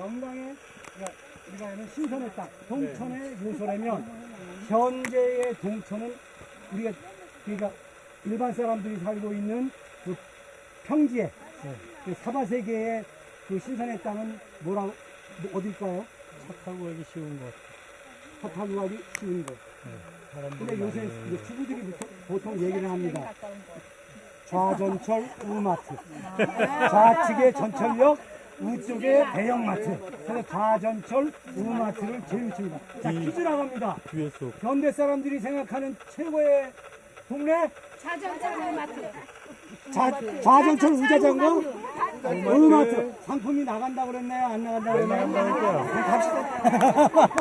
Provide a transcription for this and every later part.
영광의 그러니까 우리가 하는 신선의 땅, 동천의 요소라면 현재의 동천은 우리가 그러니까 일반 사람들이 살고 있는 그 평지에 그 사바 세계의 그 신선의 땅은 뭐라 뭐 어딜까요? 차 타고 가기 쉬운 곳. 차 타고 가기 쉬운 곳. 근데 요새 이제 주부들이 보통, 보통 얘기를 합니다. 좌전철 우마트. 좌측에 전철역, 우쪽에 대형마트. 그래서 좌전철 우마트를 제일 칩니다. 자, 퀴즈 나갑니다. 뒤에서 현대 사람들이 생각하는 최고의 동네 자전거 마트. 자, 좌전철 우자전거 우마트 상품이 나간다 그랬나요? 안 나간다 그랬나요? 네, 갑시다.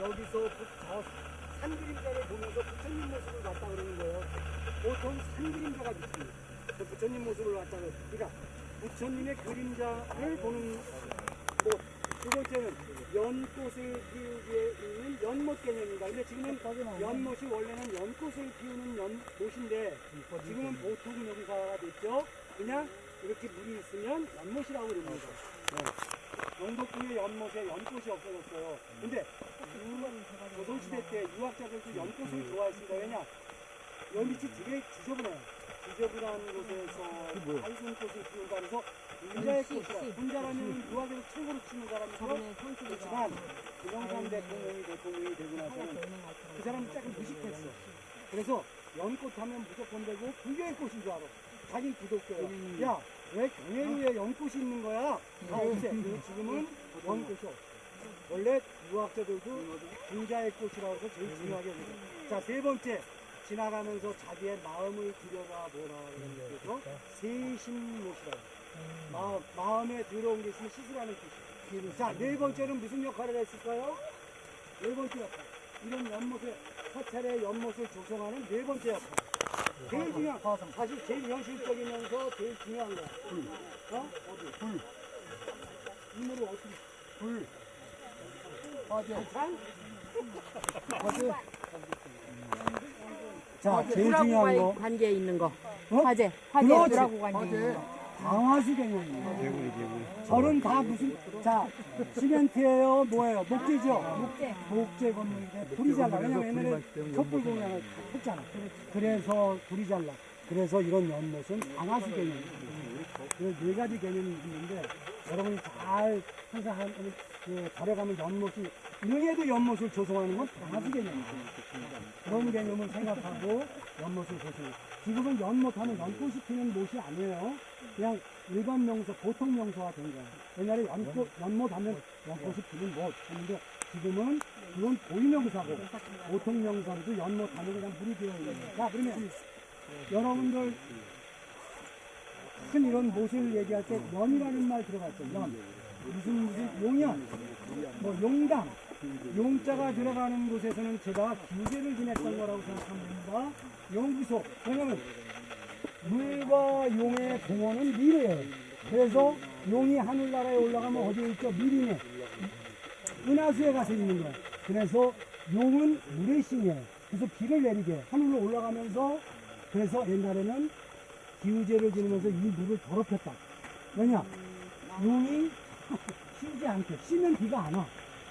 여기서 부- 저 산그림자를 보면서 부처님 모습을 봤다 그러는 거예요. 보통 산그림자가 있습니다. 그 부처님 모습을 봤다 그래요. 그러니까 부처님의 그림자를 보는 곳. 두 번째는 연꽃을 피우기에 있는 연못 개념입니다. 근데 지금은 연못이 원래는 연꽃을 피우는 연못인데 지금은 보통 명사가 됐죠. 그냥 이렇게 물이 있으면 연못이라고 그럽니다. 네. 영덕궁의 연못에 연꽃이 없어졌어요. 근데 유- 조선시대 때 유학자들도 연꽃을 좋아했습니다. 왜냐? 연빛이 되게 지저분해요. 지저분한 곳에서 밝은 꽃을 피운다 그래서 분자의 꽃이라 분자라면 유학에서 최고로 치는 사람이고 그렇지만 김영삼 대통령이 대통령이 되고 나서는 그 사람이 조금 무식했어. 그래서 연꽃 하면 무조건 되고 불교의 꽃인 줄 알아. 자기 기독교야. 야, 왜 경혜루에 연꽃이 있는 거야? 다 없애. 근데 지금은 연꽃이 없어. 원래 유학자들도 분자의 꽃이라고 해서 제일 중요하게 여기죠. 자, 세 번째. 지나가면서 자기의 마음을 들여다 보라. 그래서 세심못이라고. 마음, 마음에 들어온 게 있으면 시술하는 뜻이에요. 자, 네 번째는 무슨 역할을 했을까요? 네 번째 역할. 이런 연못을, 사찰의 연못을 조성하는 네 번째 역할. 제일 중요한, 사실 제일 현실적이면서 제일 중요한 거야. 불. 어? 어디? 불. 이모로 어떻게? 불. 산? 어디? 자, 제일 중요한 거. 관계에 있는 거. 어? 화재. 화재. 그렇지. 불하고 관계에 있는 거. 강화수 개념입니다. 개구리 개구리. 저는 다 무슨 자 시멘트예요 뭐예요 목재죠 목재. 목재 건물인데 불이 잘 나 왜냐면 옛날에 촛불 공양을 다 했잖아 그래서 불이 잘 나 그래서 이런 연못은 강화수 개념입니다 그래서 네 가지 개념이 있는데 여러분이 잘 항상 한, 그 다뤄가면 연못이 능에도 연못을 조성하는 건 강화수 개념입니다 그런 개념을 생각하고 연못을 조성해요 지금은 연못하면 연꽃이 피는 못이 아니에요 그냥 일반 명소, 보통 명소가 된 거야. 옛날에 연꽃, 연못 하면 연꽃이 피는 못 했는데 지금은 그건 고유명사고 보통 명사로도 연못 하면 그냥 물이 되어 있는 거야. 자, 그러면 여러분들 큰 이런 못을 얘기할 때 연이라는 말 들어봤죠. 연. 무슨 무슨 용연, 뭐 용당, 용자가 들어가는 곳에서는 제가 규제를 지냈던 거라고 생각하면 됩니다. 용구소. 왜냐면 물과 용의 공원은 미래예요. 그래서 용이 하늘나라에 올라가면 어디에 있죠? 미리네. 은하수에 가서 있는 거야. 그래서 용은 물의 신이에요. 그래서 비를 내리게 하늘로 올라가면서 그래서 옛날에는 기우제를 지내면서 이 물을 더럽혔다. 왜냐? 용이 쉬지 않게 쉬면 비가 안 와.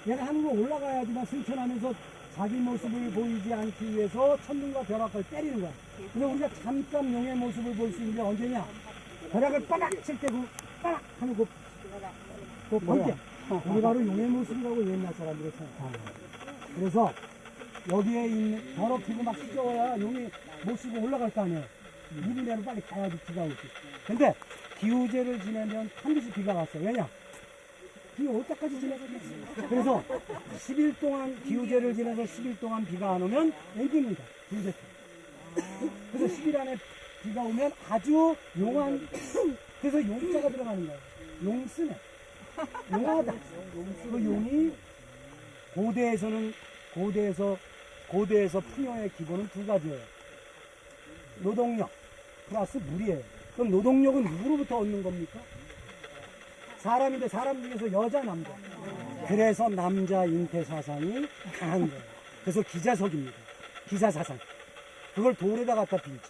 얘가 하늘로 올라가야지만 승천하면서 자기 모습을 보이지 않기 위해서 천둥과 벼락을 때리는 거야. 근데 우리가 잠깐 용의 모습을 볼 수 있는 게 언제냐? 벼락을 빠닥 칠때 그 빠닥 하는 그, 그 번개. 우리 바로 용의 모습이라고 옛날 사람들이 생각하는 거야. 그래서 여기에 있는 더럽히고 막 휘저어야 용이 모습이 올라갈 거 아니에요. 내면 빨리 가야지 비가 오지. 근데 기우제를 지내면 반드시 비가 왔어. 왜냐? 비올 때까지 지내겠지. 그래서 10일 동안 기우제를 지내서 10일 동안 비가 안 오면 애기입니다. 기우제 때. 그래서 10일 안에 비가 오면 아주 용한, 그래서 용자가 들어가는 거예요. 용쓰네. 용하다. 그 용이 고대에서는, 고대에서, 고대에서 풍요의 기본은 두 가지예요. 노동력 플러스 물이에요. 그럼 노동력은 누구로부터 얻는 겁니까? 사람인데 사람 중에서 여자 남자. 그래서 남자 인태 사상이 강한 거예요. 그래서 기자석입니다. 기자 사상. 그걸 돌에다 갖다 빌죠.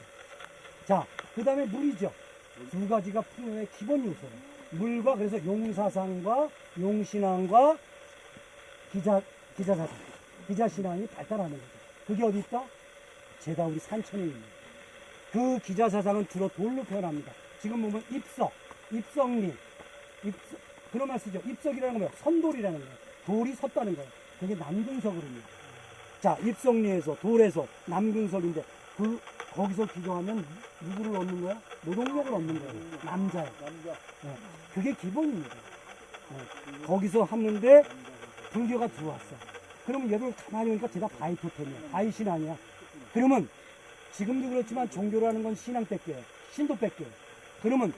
자, 그 다음에 물이죠. 두 가지가 풍요의 기본 요소예요. 물과 그래서 용사상과 용신앙과 기자 기자사상, 기자신앙이 발달하는 거죠. 그게 어디 있다? 제가 우리 산천에 있는. 그 기자사상은 주로 돌로 표현합니다. 지금 보면 입석, 입석리, 입석, 그런 말 쓰죠. 입석이라는 건 뭐야? 선돌이라는 거예요. 돌이 섰다는 거예요. 그게 남근석으로입니다. 자, 입석리에서, 돌에서, 남근석인데, 그, 거기서 기도하면 누구를 얻는 거야? 노동력을 얻는 거예요. 남자예요. 네, 그게 기본입니다. 네, 거기서 하는데, 불교가 들어왔어. 그러면 얘들 가만히 보니까 제가 바이 토템이야. 바이 신앙이야. 그러면, 지금도 그렇지만 종교라는 건 신앙 뺏겨요. 신도 뺏겨요. 그러면,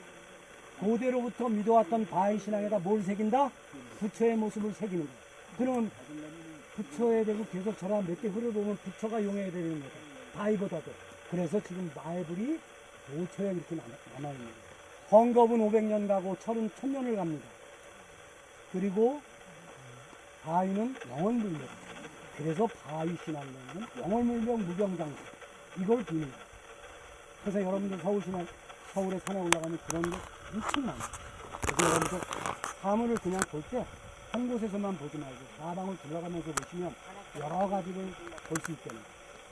고대로부터 믿어왔던 바이 신앙에다 뭘 새긴다? 부처의 모습을 새기는 거야. 그러면 부처에 대고 계속 저랑 몇개 흐려보면 부처가 용해야 되는 거다. 바위보다도. 그래서 지금 마애불이 5초에 이렇게 남아- 남아있는 거예요. 헝겊은 500년 가고 철은 1000년을 갑니다. 그리고 바위는 영월물명. 그래서 바위 신앙론은 영월물명 무병장수. 이걸 비는 거예요. 그래서 여러분들 서울시나 서울에 산에 올라가면 그런 게 엄청 많아요. 그래서 여러분들 사물을 그냥 볼 때 한 곳에서만 보지 말고 사방을 둘러가면서 보시면 여러 가지를 볼 수 있겠네요.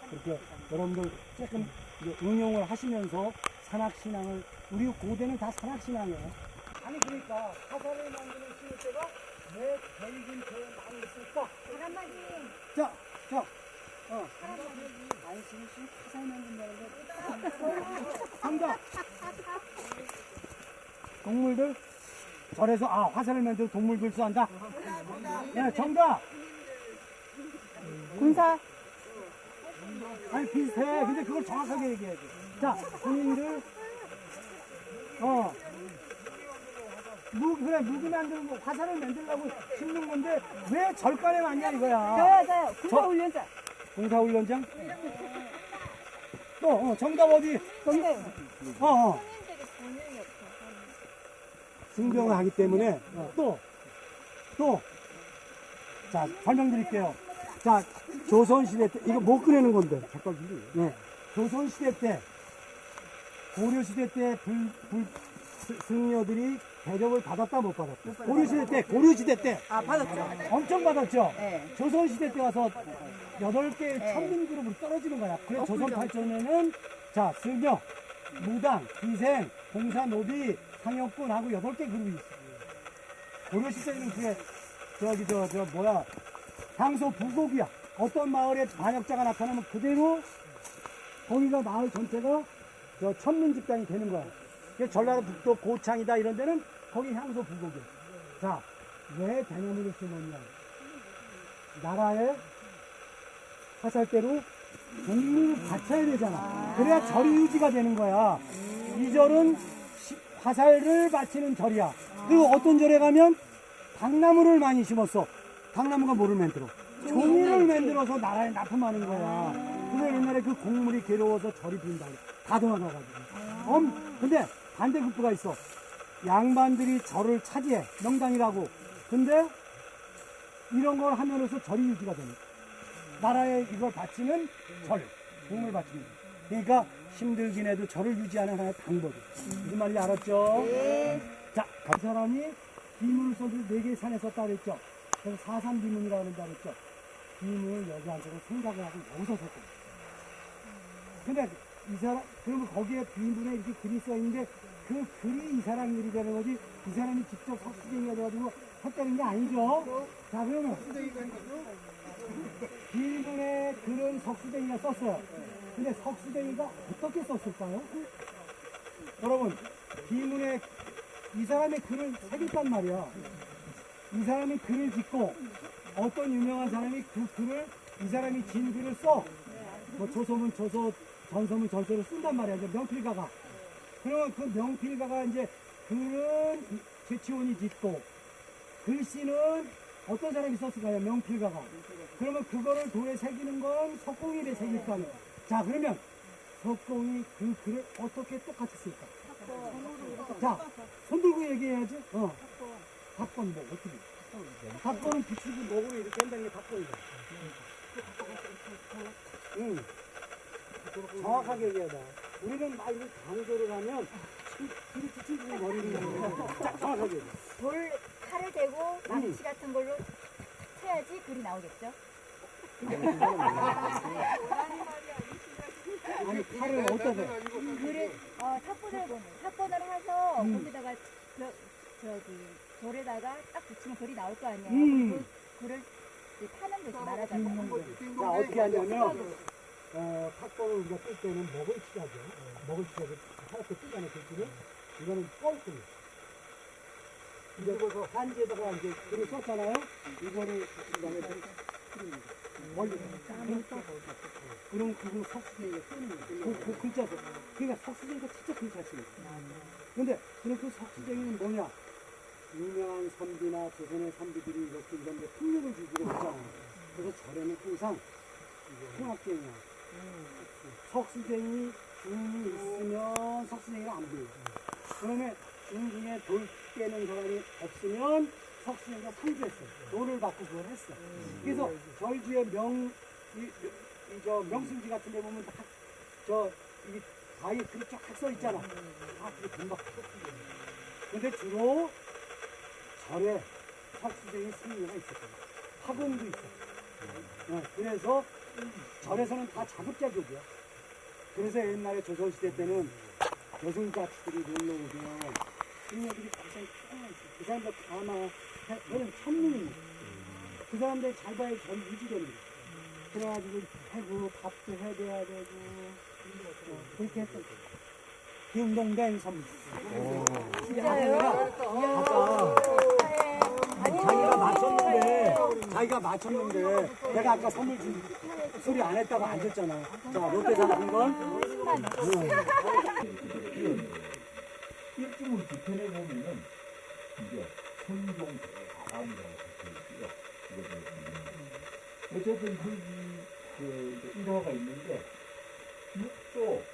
그렇게 여러분들 조금 이제 응용을 하시면서 산악신앙을 우리 고대는 다 산악신앙이에요. 아니 그러니까 화살을 만드는 시일 때가 왜별 근처에 많이 있을까? 자, 자, 어. 안심이 씨 화살 만든다는 거. 정답. 동물들 절에서 아 화살을 만들어 동물들 수한다. 예, 정답. 군사 아니 비슷해. 근데 그걸 정확하게 얘기해야지. 자, 본인들 어. 무 그래 무기 만들고 화살을 만들려고 심는 건데 왜 절간에 왔냐 이거야. 저요 저요 군사 저- 훈련자 공사훈련장? 또 어, 정답 어디? 근데 어, 어. 승경을 하기 때문에 어, 또, 또. 자, 설명드릴게요. 자, 조선시대 때, 이거 못 꺼내는 건데. 잠깐, 네. 조선시대 때, 고려시대 때 불, 불, 스- 승려들이 대접을 받았다 못 받았다? 고려시대 때, 고려시대 때 아 받았죠 엄청 받았죠? 네. 조선시대 때 와서 여덟 개의 네. 천민 그룹으로 떨어지는 거야. 그래 어, 조선 그죠. 팔전에는 자 승려, 무당, 기생, 공사, 노비, 상역군하고 여덟 개 그룹이 있어. 고려 시대에는 그게 저기 저 저 뭐야 향소 부곡이야. 어떤 마을에 반역자가 나타나면 그대로 거기가 마을 전체가 저 천민 집단이 되는 거야. 전라북도 고창이다 이런 데는 거기 향소 부곡이야. 자, 왜 대나무를 심었냐? 나라의 화살대로 동물을 바쳐야 되잖아. 그래야 절이 유지가 되는 거야. 이 절은 시- 화살을 바치는 절이야. 그리고 어떤 절에 가면 당나무를 많이 심었어. 당나무가 뭐를 만들어? 종이를 만들어서 나라에 납품하는 거야. 그래서 옛날에 그 곡물이 괴로워서 절이 빈다고. 다 도망가가지고. 엄, 근데 반대급부가 있어. 양반들이 절을 차지해. 명당이라고. 근데 이런 걸 함으로써 절이 유지가 됩니다. 나라에 이걸 바치는 절, 공을 바치는 절. 그러니까 힘들긴 해도 절을 유지하는 하나의 방법이. 무슨 말인지 알았죠? 자, 그 사람이 비문을 써서 네개 산에 썼다 그랬죠? 그래서 사산 비문이라고 한다 그랬죠? 비문을 여기 앉아서 생각을 하고 여기서 썼고. 근데 이 사람, 그러면 거기에 비문에 이렇게 글이 써 있는데 그 글이 이 사람 일이 되는 거지 이 사람이 직접 석수쟁이가 돼가지고 했다는 게 아니죠? 자, 그러면 비문에 글은 석수쟁이가 썼어요. 근데 석수쟁이가 어떻게 썼을까요? 여러분, 비문에 이 사람의 글을 새겼단 말이야. 이 사람이 글을 짓고 어떤 유명한 사람이 그 글을 이 사람이 진 글을 써. 뭐 조소문 조소, 전소문 전소를 쓴단 말이야. 이제 명필가가. 그러면 그 명필가가 이제 글은 이- 최치원이 짓고 글씨는 어떤 사람이 썼을까요? 명필가가. 그러면 그거를 돌에 새기는 건 석공일에 새길 거 아니에요. 자, 그러면 석공이 그 글을 어떻게 똑같이 쓸까? 자, 손 들고 얘기해야지. 어. 답건 뭐, 어떻게. 답건은 붙이고 목으로 이렇게 한다는 게 답건이다. 응. 정확하게 돼. 우리는 막 이렇게 강조를 하면 그렇게 친구 머리를 정확하게. 돌 칼을 대고 망치 같은 걸로 쳐야지 글이 나오겠죠? 아니 칼을 어디다 대? 글을 어, 탑본을 보는 탑본을 해서 거기다가 저, 저기 돌에다가 딱 붙이면 글이 나올 거 아니에요. 음. 그 글을 이제 파는 거지 말하자면. 자 어떻게 하냐면 어, 탁보를 우리가 뜰 때는 먹을 치자죠. 먹을 치자고 하얗게 뜨잖아요, 글씨를. 이거는 뻥뚫. 이제 그 한지에다가 이제 글을 썼잖아요. 이거를 그다음에 멀리 그럼 그거 석수쟁이가 쓰는. 그, 그 글자 써. 그러니까 석수쟁이가 진짜 쓰는 거예요. 근데 그럼 그 석수쟁이는 뭐냐? 유명한 선비나 조선의 선비들이 이렇게 이런 데 풍류를 주기로 했잖아요. 그래서 절에는 항상 홍합쟁이야. 석수쟁이 중이 있으면 석수쟁이가 안 보여요. 그러면 중 중에 돌 깨는 사람이 없으면 석수쟁이가 상주했어요. 돈을 받고 그걸 했어. 그래서 절주의 명, 이, 이, 저 명승지 같은 데 보면 다, 저, 이, 바위 글이 쫙써 있잖아. 다 그게 돈 받고. 근데 주로 절에 석수쟁이 승리가 있었거든. 화공도 있어. 어, 그래서 절에서는 다 자급자족이야. 그래서 옛날에 조선시대 때는 여성자치들이 놀러 오면 가장 짱 있어. 그 사람들 다만 저는 천민입니다. 그 사람들 잘 봐야 전 유지되는 거야. 그래가지고 해고 밥도 해줘야 되고 어, 그렇게 했던 거야. 딩동댕 선물. 진짜요? 아까 자기가 맞췄는데 자기가 맞췄는데 내가 아까 선물 준 소리 안 했다고 안 줬잖아. 자 롯데산 한 건. 일주일 뒤편에 보면은 이제 성종 바람이라고 적혀있고요. 이거 어쨌든 그, 그 일화가 있는데 육도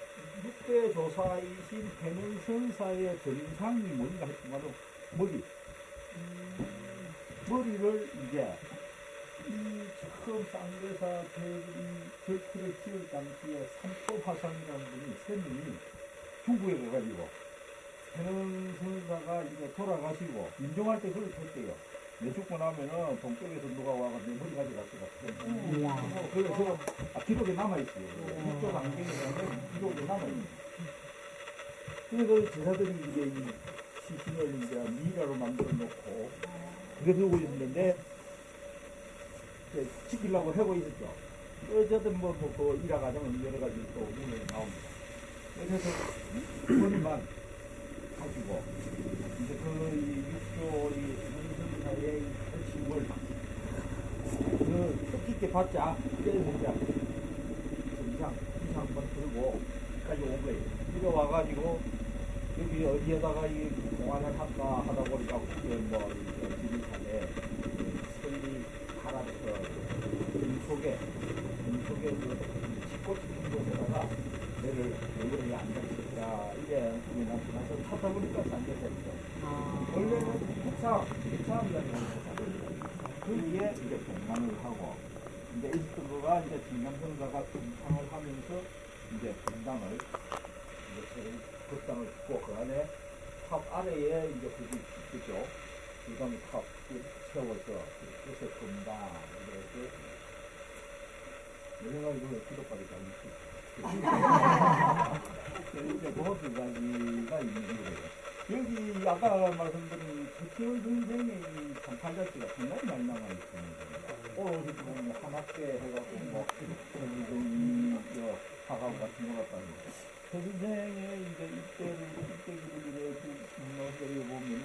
육대 조사이신 배능선사의 전상이 뭔가 했지만은 머리. 음, 머리를 이제 이 처음 쌍대사 대인 절크를 지을 당시에 삼포화상이라는 분이 쌤이 중국에 가가지고 해는 선사가 이제 돌아가시고 인종할 때 그걸 했대요. 내 죽고 나면은 동쪽에서 누가 와가 내 머리 가져갔어. 그래서 아, 기록에 남아있어요. 이쪽 안경에서는 기록에 남아있어요. 그래서 제사들이 이제 이 시신을 이제 미라로 만들어 놓고 그래 들고 있는데 이제 지키려고 하고 있었죠. 어쨌든 뭐, 뭐, 그 일화 과정은 여러 가지 또 눈에 나옵니다. 그래서 머리만 가지고 이제 그 육조의 문선사의 핵심을 그 뜻깊게 받자 그래서 이제 이상 이상 한번 들고 여기까지 온 거예요. 이거 와가지고 여기 어디에다가 이 공안을 할까 하다 보니까 그뭐 지리산에 설리 갈아서 이 속에 이 속에 그 짚고 싶은 곳에다가 내를 여기를 앉았 을까 이게 나타나서 찾다 보니까 앉았었죠. 원래는 북상, 북상이라는 곳이었어요. 그 위에 이제 동강을 하고 이제 있었던 거가 이제 진강성사가 동창을 하면서 이제 분당을 이제 새로운 법당을 짓고 그 안에 탑 아래에 이제 그게. 그 다음에 탑 세워서 그래서 금당 이렇게 내가 이거 기록까지 다 이제 그두 가지가 있는 거예요. 여기 아까 말씀드린 서치원 선생의 이 장팔자치가 상당히 많이 남아 있습니다. 오로지 보면 한학대 해갖고 뭐 선생이 화가고 같은 거 같다는 거. 그 선생의 이제 이때를 이때기를 이래 분노를 보면은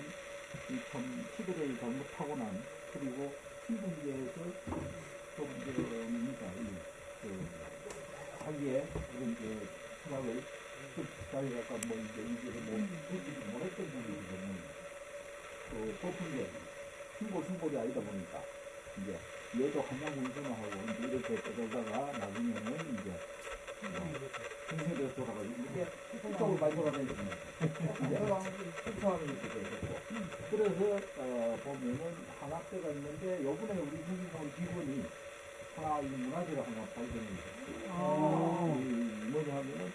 이참 시대를 잘못하고 난 그리고 신분제에서 좀 이제 뭡니까 이 그 자기의 그런 그그 자기가 뭐 이제 이제를 뭐 그렇게 못했던 부분이 때문에 그 뽑힌 게 신고 신고이 아니다 보니까 이제 얘도 한양 운전하고 이제 이렇게 떠들다가 나중에는 이제 중세대에서 돌아가지고 이게 이쪽으로 많이 돌아다니거든요. 이제 특사함이 이렇게 되고 그래서 어, 보면은 한학대가 있는데 요번에 우리 국민성 기분이 하나 이 문화재를 하나 발견이 있었어요. 이 뭐냐 하면은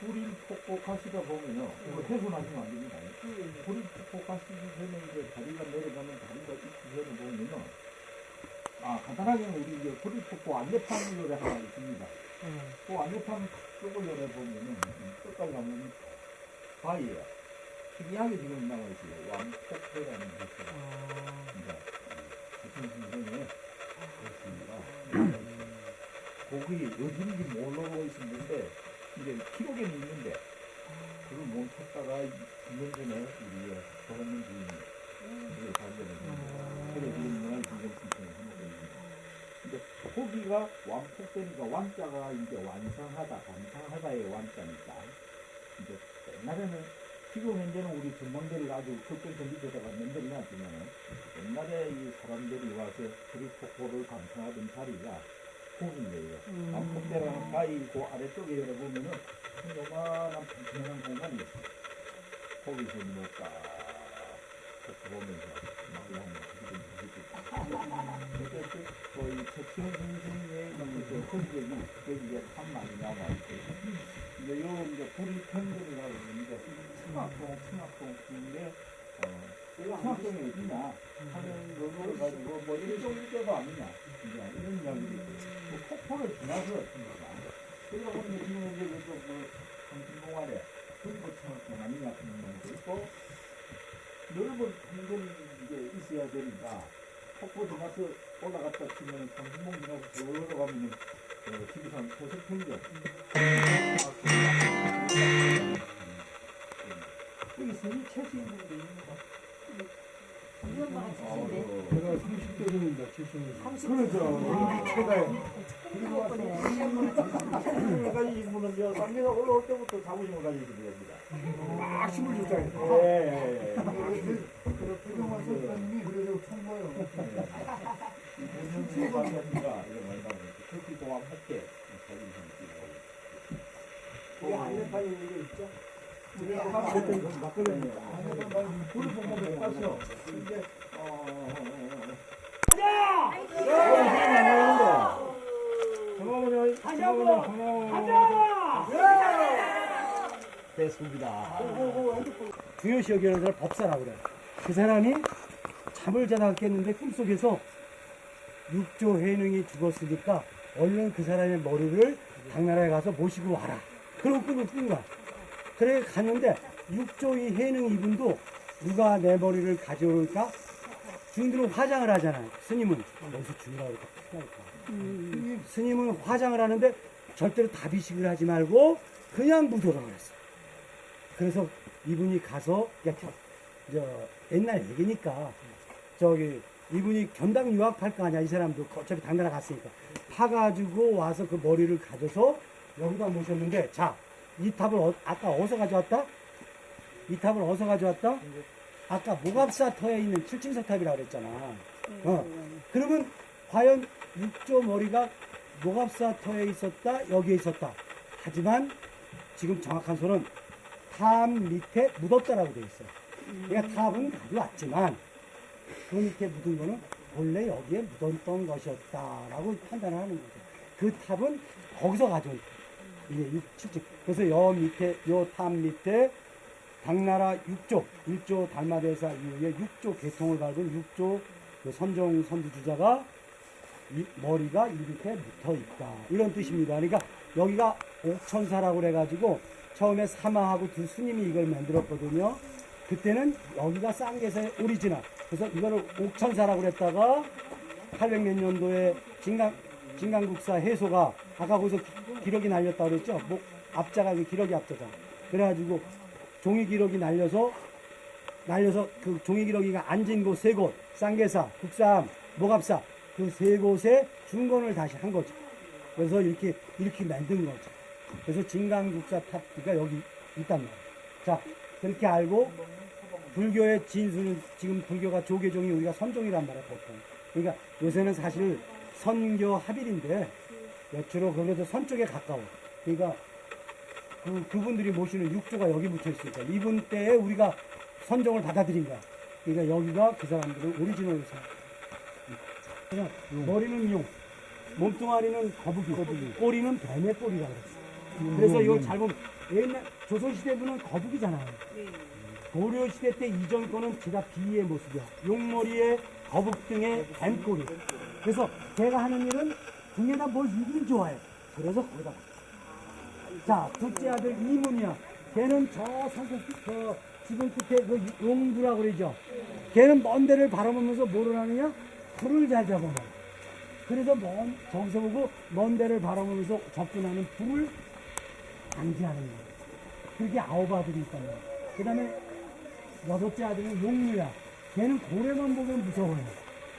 구린 폭곡 가시다 보면요. 이거 훼손하시면 안 됩니다. 고리폭포 가시기 전에 이제 다리가 내려가면 다리가 있기 전에 보면요. 아, 간단하게 우리 이제 고리폭포 안내판 요래 하나 있습니다. 그 안내판 쪽을 열어 보면은 끝까지 가면 바위예요. 특이하게 지금 나와 있어요. 곳이. 이제 대충 선생의 그렇습니다. 거기 어딘지 모르고 있었는데 이제 기록에는 있는데 그걸 못 찾다가 2년 전에 우리 조원민 주인이 그걸 발견했습니다. 그래 지금 문화의 지정 신청을 하고 있습니다. 근데 거기가 왕폭되니까 왕자가 이제 완성하다, 완성하다의 완자니까 이제 옛날에는 지금 현재는 우리 전망대를 아주 극적 전기대다가 만들어놨지만은 옛날에 이 사람들이 와서 그리스폭포를 감상하던 자리가 거기예요. 왕폭대라는 바위 그 아래쪽에 열어보면은 요만한 평평한 공간이 있어요. 거기서 뭐딱 보면서 막 이런 거 지금 어쨌든 거의 최치원 선생의 그 흔적이 여기에 참 많이 남아있고 이제 요 이제 불이 편들이라고 그러는데 청학동 청학동 중에 어 청학동에 있냐 하는 거를 가지고 뭐 일종 일대가 아니냐 이런 이야기도 있고 뭐 폭포를 지나서. 그러다 보니 지금 이제 이쪽 뭐 불꽃 청학동 아니냐 하는 말도 있고 넓은 통근이 이제 있어야 되니까 폭포 지나서 올라갔다 치면 강진공 지나서 들어가면은 어, 지리산 고속평경 여기 선이 있는 거 제가 30대 중입니다. 70. 그렇죠. 최다에. 그리고 가지고 분은 저 쌍계가 올라올 때부터 자부심을 가지고 됩니다. 막 힘을 줬다. 예, 예, 예. 그동안 선생님이 그래도 총거요. 춘추 관계가 이런 많이 나오니까 그렇게 동안 함께 자부심을 뛰고. 우리 안내판에 있는 게 있죠? 됐습니다. 주요시 여기는 사람 법사라고 그래. 그 사람이 잠을 자다 깼는데 꿈속에서 육조 해능이 죽었으니까 얼른 그 사람의 머리를 당나라에 가서 모시고 와라. 그런 꿈을 꾼 거야. 그래 갔는데 육조의 해능 이분도 누가 내 머리를 가져올까? 주인들은 화장을 하잖아요. 스님은 여기서 주인이라고 그러니까. 이 스님은 화장을 하는데 절대로 다비식을 하지 말고 그냥 묻어라 그랬어. 그래서 이분이 가서 야, 저, 저 옛날 얘기니까 저기 이분이 견당 유학할 거 아니야 이 사람도 어차피 당나라 갔으니까 파가지고 와서 그 머리를 가져서 여기다 모셨는데 자 이 탑을 어, 아까 어디서 가져왔다? 이 탑을 어디서 가져왔다? 아까 모갑사터에 있는 칠층석 탑이라고 그랬잖아. 어. 그러면 과연 육조 머리가 모갑사터에 있었다 여기에 있었다. 하지만 지금 정확한 소는 탑 밑에 묻었다라고 돼 있어. 그러니까 탑은 가져왔지만 그 밑에 묻은 거는 원래 여기에 묻었던 것이었다라고 판단을 하는 거죠. 그 탑은 거기서 가져온 이게 6, 7층. 그래서 여 밑에 요 탑 밑에 당나라 6조, 1조 달마대사 이후에 6조 개통을 밟은 6조 그 선종 선두주자가 이 머리가 이 밑에 묻어 있다. 이런 뜻입니다. 그러니까 여기가 옥천사라고 그래가지고 처음에 사마하고 두 스님이 이걸 만들었거든요. 그때는 여기가 쌍계사의 오리지널. 그래서 이거를 옥천사라고 그랬다가 800몇 년도에 진강, 진강국사 해소가 아까 거기서 기- 기록이 날렸다 그랬죠? 뭐 앞자가 그 기록이 앞자잖아. 그래가지고 종이 기록이 날려서 날려서 그 종이 기록이가 앉은 곳 세 곳, 쌍계사, 국사암, 모갑사 그 세 곳에 중건을 다시 한 거죠. 그래서 이렇게 이렇게 만든 거죠. 그래서 진강국사 탑가 여기 있단 말이에요. 자 그렇게 알고 불교의 진수는 지금 불교가 조계종이 우리가 선종이란 말이야 보통. 그러니까 요새는 사실 선교 합일인데 주로 그래도 선 쪽에 가까워. 그러니까 그, 그분들이 모시는 육조가 여기 붙어 있으니까 이분 때에 우리가 선정을 받아들인 거야. 그러니까 여기가 그 사람들은 오리지널 사. 그냥 머리는 용, 몸뚱아리는 거북이, 꼬리는 뱀의 꼬리라고 그랬어. 그래서 이걸 잘 보면 옛날 조선시대 분은 거북이잖아요. 네. 고려시대 때 이전 거는 제가 비의 모습이야. 용머리에 거북 등에 뱀꼬리. 그래서 걔가 하는 일은 등에다 뭘 이긴 좋아해. 그래서 거기다 박혀. 자, 둘째 아들 이문이야. 걔는 저 산속 끝, 저 지금 끝에 그 용두라고 그러죠. 걔는 먼 데를 바라보면서 뭐를 하느냐? 불을 잘 잡아먹어. 그래서 먼, 저기서 보고 먼 데를 바라보면서 접근하는 불을 방지하는 거예요. 그렇게 아홉 아들이 있단 말이에요. 그 다음에 여섯째 아들은 용루야. 걔는 고래만 보면 무서워요.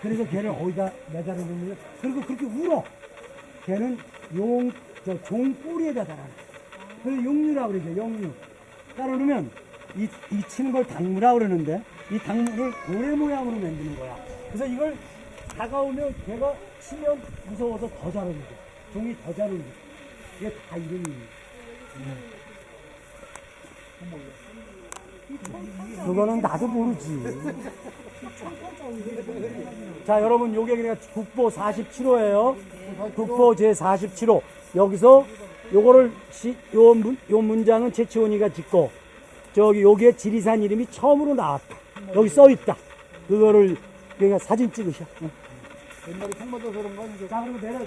그래서 걔를 어디다 매달아 놓으면 그리고 그렇게 울어. 걔는 용, 저종 꼬리에다 달아놔. 그래서 용류라고 그러죠, 용류. 따라놓으면 이, 이 치는 걸 당무라고 그러는데 이 당무를 고래 모양으로 만드는 거야. 그래서 이걸 다가오면 걔가 치면 무서워서 더잘 울고 종이 더잘 울고 이게 다 이름이에요. 그거는 나도 모르지. 자, 여러분, 요게 그냥 국보 47호예요. 국보 제 47호. 여기서 요거를 시, 요, 문, 요 문장은 최치원이가 짓고 저기 여기에 지리산 이름이 처음으로 나왔다. 여기 써 있다. 그거를 그냥 사진 찍으셔. 응. 옛날에 상 맞아서 그런 거 아니죠? 자, 그리고 내려.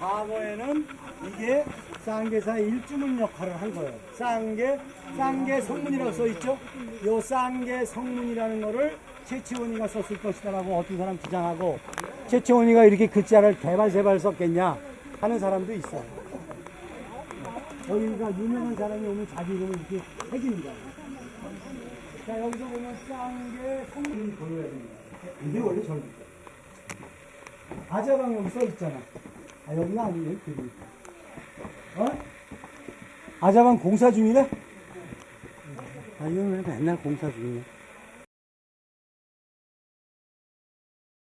과거에는 이게 쌍계사의 일주문 역할을 한 거예요. 쌍계, 쌍계 성문이라고 써있죠? 요 쌍계 성문이라는 거를 최치원이가 썼을 것이다라고 어떤 사람 주장하고 최치원이가 이렇게 글자를 개발세발 썼겠냐 하는 사람도 있어요. 여기가 유명한 사람이 오면 자기 이름을 이렇게 거예요. 자, 여기서 보면 쌍계 성문이 보여야 됩니다. 이게 원래 절기 아자방 여기 써 있잖아. 아, 여기가 아니에요, 여기. 어? 아자방 공사 중이래? 아, 왜 맨날 공사 중이야?